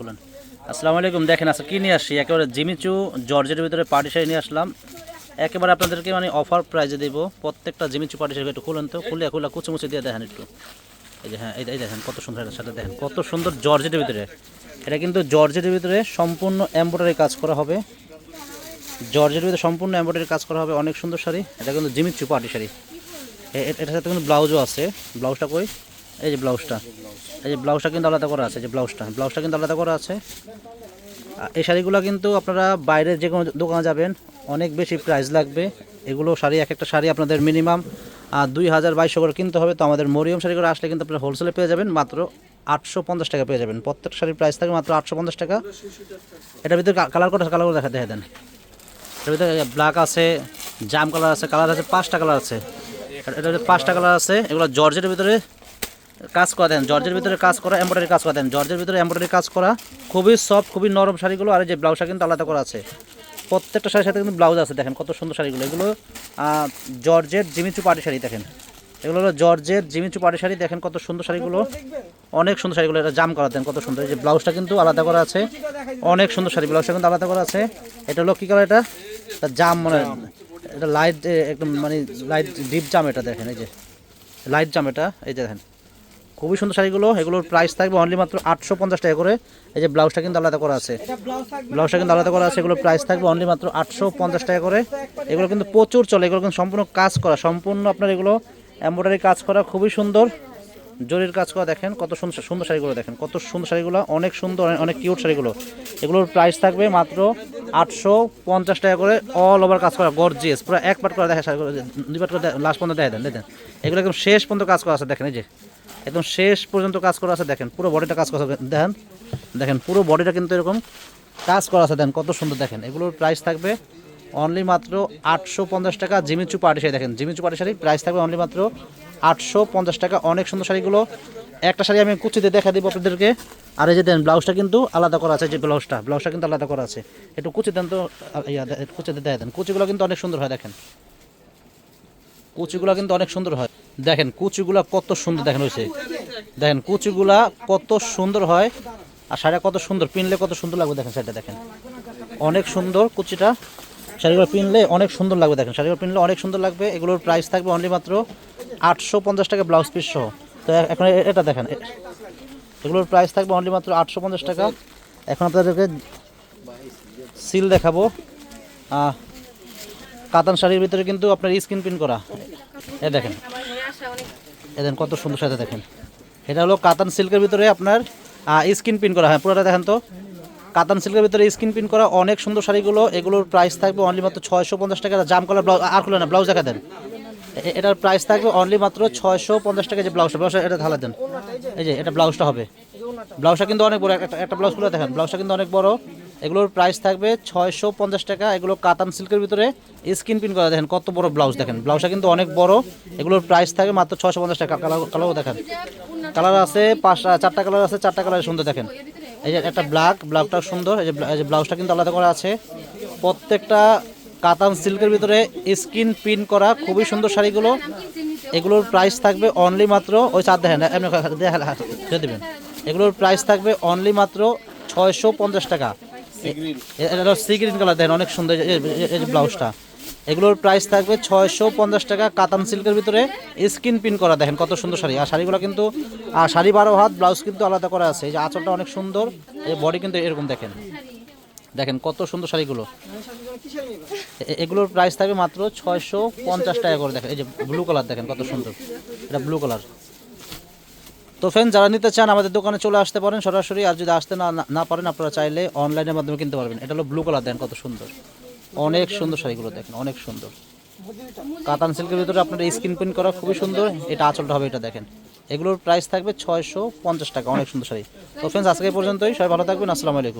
খুলেন। আসসালামু আলাইকুম, দেখেন আজকে কী নিয়ে আসছি? একেবারে জিমিচু, জর্জের ভিতরে পার্টি শাড়ি নিয়ে আসলাম। একেবারে আপনাদেরকে মানে অফার প্রাইজে দেবো। প্রত্যেকটা জিমিচু পার্টি শাড়ি একটু খুলেন তো। খুলে খুলে কুচি দিয়ে দেখেন একটু। এই যে হ্যাঁ এই দেখেন কত সুন্দর এটার সাথে দেখেন। কত সুন্দর জর্জের ভিতরে। এটা কিন্তু জর্জের ভিতরে সম্পূর্ণ এমব্রয়ডারি কাজ করা হবে। জর্জের ভিতরে সম্পূর্ণ এমব্রয়ডারি কাজ করা হবে। অনেক সুন্দর শাড়ি। এটা কিন্তু জিমিচু পার্টি শাড়ি। এটার সাথে কিন্তু ব্লাউজও আছে। ব্লাউজটা কই? এই যে ব্লাউজটা, এই যে ব্লাউজটা কিন্তু আলাদা করা আছে যে ব্লাউজটা ব্লাউজটা কিন্তু আলাদা করা আছে। এই শাড়িগুলো কিন্তু আপনারা বাইরে যে কোনো দোকানে যাবেন, অনেক বেশি প্রাইস লাগবে। এগুলো শাড়ি, এক একটা শাড়ি আপনাদের মিনিমাম দুই হাজার বাইশশো করে কিনতে হবে। তো আমাদের মরিয়ম শাড়ি করে আসলে কিন্তু আপনারা হোলসেলে পেয়ে যাবেন, মাত্র আটশো পঞ্চাশ টাকা পেয়ে যাবেন। প্রত্যেক শাড়ির প্রাইস থাকে মাত্র আটশো পঞ্চাশ টাকা। এটার ভিতরে কালার কটা কালার দেখা দেখে দেন। এটার ভিতরে ব্ল্যাক আছে, জাম কালার আছে কালার আছে, পাঁচটা কালার আছে। এটা পাঁচটা কালার আছে, এগুলো জর্জের ভিতরে কাজ করা দেন জর্জের ভিতরে কাজ করা এমব্রয়ডারি কাজ করা দেন। জর্জের ভিতরে এমব্রয়ডারি কাজ করা খুবই সফট খুবই নরম শাড়িগুলো আর এই যে ব্লাউজটা কিন্তু আলাদা করা আছে। প্রত্যেকটা শাড়ির সাথে কিন্তু ব্লাউজ আছে দেখেন কত সুন্দর শাড়িগুলো। এগুলো জর্জের জিমিচু পাটি শাড়ি দেখেন। এগুলো হলো জর্জের জিমিচু পাটি শাড়ি দেখেন কত সুন্দর শাড়িগুলো। অনেক সুন্দর শাড়িগুলো এটা জাম করা দেন কত সুন্দর। এই যে ব্লাউজটা কিন্তু আলাদা করা আছে অনেক সুন্দর শাড়ি ব্লাউজটা কিন্তু আলাদা করা আছে। এটা হলো কী কালার এটা? এটা জাম মানে এটা লাইট একদম মানে লাইট ডিপ জাম এটা দেখেন এই যে। লাইট জাম এটা এই যে দেখেন। খুবই সুন্দর শাড়িগুলো এগুলোর প্রাইস থাকবে অনলি মাত্র আটশো পঞ্চাশ টাকা করে। এই যে ব্লাউজটা কিন্তু আলাদা করা আছে। ব্লাউজটা কিন্তু আলাদা করা আছে এগুলোর প্রাইস থাকবে অনলি মাত্র আটশো পঞ্চাশ টাকা করে। এগুলো কিন্তু প্রচুর চলে এগুলো কিন্তু সম্পূর্ণ কাজ করা সম্পূর্ণ আপনার এগুলো এমব্রয়ডারি কাজ করা খুবই সুন্দর। জরির কাজ করা দেখেন কত সুন্দর সুন্দর শাড়িগুলো দেখেন কত সুন্দর শাড়িগুলো অনেক সুন্দর অনেক- কিউট শাড়িগুলো। এগুলোর প্রাইস থাকবে মাত্র আটশো পঞ্চাশ টাকা করে অল ওভার কাজ করা গর্জিয়াস পুরো এক পাট করে দেখা শাড়িগুলো দুই পাট করে লাস্ট পর্যন্ত দেখা দেন দেখেন। এগুলো একদম শেষ পর্যন্ত কাজ করা আছে দেখেন এই যে। একদম শেষ পর্যন্ত কাজ করা আছে, দেখেন, পুরো বডিটা কাজ করা দেখেন দেখেন, পুরো বডিটা কিন্তু এরকম কাজ করা আছে, দেখেন, কত সুন্দর, দেখেন, এগুলোর প্রাইস থাকবে অনলি মাত্র আটশো পঞ্চাশ টাকা জিমিচু পাটি শাড়ি, দেখেন জিমিচু পাটি শাড়ি প্রাইস থাকবে অনলি মাত্র আটশো পঞ্চাশ টাকা, অনেক সুন্দর শাড়িগুলো। একটা শাড়ি আমি কুচিতে দেখা দিব আপনাদেরকে। আর এই যে দেন ব্লাউজটা কিন্তু আলাদা করা আছে যে ব্লাউজটা ব্লাউজটা কিন্তু আলাদা করা আছে। একটু কুচি দেন তো কুচিতে দেখা দেন। কুচিগুলো কিন্তু অনেক সুন্দর হয়, দেখেন। কুচিগুলো কিন্তু অনেক সুন্দর হয়। দেখেন, কুচিগুলা কত সুন্দর দেখেন হয়েছে দেখেন, কুচিগুলা কত সুন্দর হয় আর শাড়িটা কত সুন্দর। পিনলে কত সুন্দর লাগবে দেখেন শাড়িটা, দেখেন। অনেক সুন্দর কুচিটা। শাড়িগুলো পিনলে অনেক সুন্দর লাগবে দেখেন। শাড়িগুলো পিনলে অনেক সুন্দর লাগবে। এগুলোর প্রাইস থাকবে অনলি মাত্র আটশো পঞ্চাশ টাকা ব্লাউজ পিস সহ। তো এখন এটা দেখেন। এগুলোর প্রাইস থাকবে অনলি মাত্র আটশো পঞ্চাশ টাকা। এখন আপনাদেরকে সিল দেখাবো। কাতান শাড়ির ভিতরে কিন্তু আপনার স্ক্রিন প্রিন্ট করা। এ দেখেন। এ দেখেন কত সুন্দর সাথে দেখেন। এটা হলো কাতান সিল্কের ভিতরে আপনার স্ক্রিন প্রিন্ট করা। হ্যাঁ পুরোটা দেখেন তো। কাতান সিল্কের ভিতরে স্ক্রিন প্রিন্ট করা অনেক সুন্দর শাড়িগুলো। এগুলোর প্রাইস থাকবে অনলি মাত্র ছয়শো পঞ্চাশ টাকা। জাম কালার ব্লাউজ আর খুলে না ব্লাউজ দেখা দেন। এটার প্রাইস থাকবে অনলি মাত্র ছয়শো পঞ্চাশ টাকা যে ব্লাউজটা ব্লাউজটা এটা ঢালা দেন। এই যে, এটা ব্লাউজটা হবে। ব্লাউজটা কিন্তু অনেক বড়। একটা একটা ব্লাউজ খুলে দেখেন। ব্লাউজটা কিন্তু অনেক বড়। এগুলোর প্রাইস থাকবে ছয়শো পঞ্চাশ টাকা এগুলো কাতান সিল্কের ভিতরে স্ক্রিন প্রিন্ট করা দেখেন কত বড় ব্লাউজ দেখেন ব্লাউজটা কিন্তু অনেক বড় এগুলোর প্রাইস থাকবে মাত্র ছয়শো পঞ্চাশ টাকা কালার কালারও দেখেন কালার আছে পাঁচটা চারটা কালার আছে চারটা কালার সুন্দর দেখেন এই যে একটা ব্ল্যাক ব্ল্যাকটাও সুন্দর এই যে ব্লাউজটা কিন্তু আলাদা করা আছে প্রত্যেকটা কাতান সিল্কের ভিতরে স্ক্রিন প্রিন্ট করা খুবই সুন্দর শাড়িগুলো এগুলোর প্রাইস থাকবে অনলি মাত্র ওই চার দেখেন এমনি দেবেন এগুলোর প্রাইস থাকবে অনলি মাত্র ছয়শো পঞ্চাশ টাকা কালার দেখেন অনেক সুন্দর ব্লাউজটা। এগুলোর প্রাইস থাকবে ছয়শো পঞ্চাশ টাকা, কাতান সিল্কের ভিতরে স্কিন পিন করা, দেখেন কত সুন্দর শাড়ি। আর শাড়িগুলো কিন্তু, আর শাড়ি বারো হাত, ব্লাউজ কিন্তু আলাদা করা আছে। এই যে আঁচলটা অনেক সুন্দর বডি কিন্তু এরকম দেখেন। দেখেন কত সুন্দর শাড়িগুলো। এগুলোর প্রাইস থাকবে মাত্র ছয়শো পঞ্চাশ টাকা করে, দেখেন। এই যে ব্লু কালার দেখেন কত সুন্দর। এটা ব্লু কালার তো ফ্রেন্ড যারা নিতে চান, আমাদের দোকানে চলে আসতে পারেন সরাসরি, আর যদি আসতে না, না- পারেন, আপনারা চাইলে অনলাইনের মাধ্যমে কিনতে পারবেন। এটা হলো ব্লু কালার দেন কত সুন্দর। অনেক সুন্দর শাড়িগুলো দেখেন, অনেক সুন্দর। কাতান সিল্কের ভিতরে আপনার স্ক্রিন প্রিন্ট করা খুবই সুন্দর। এটা আঁচলটা হবে এটা, দেখেন। এগুলোর প্রাইস থাকবে ছয়শো পঞ্চাশ টাকা, অনেক সুন্দর শাড়ি। তো ফ্রেন্ডস আজকে পর্যন্তই। সবাই ভালো থাকবেন, আসসালামু আলাইকুম।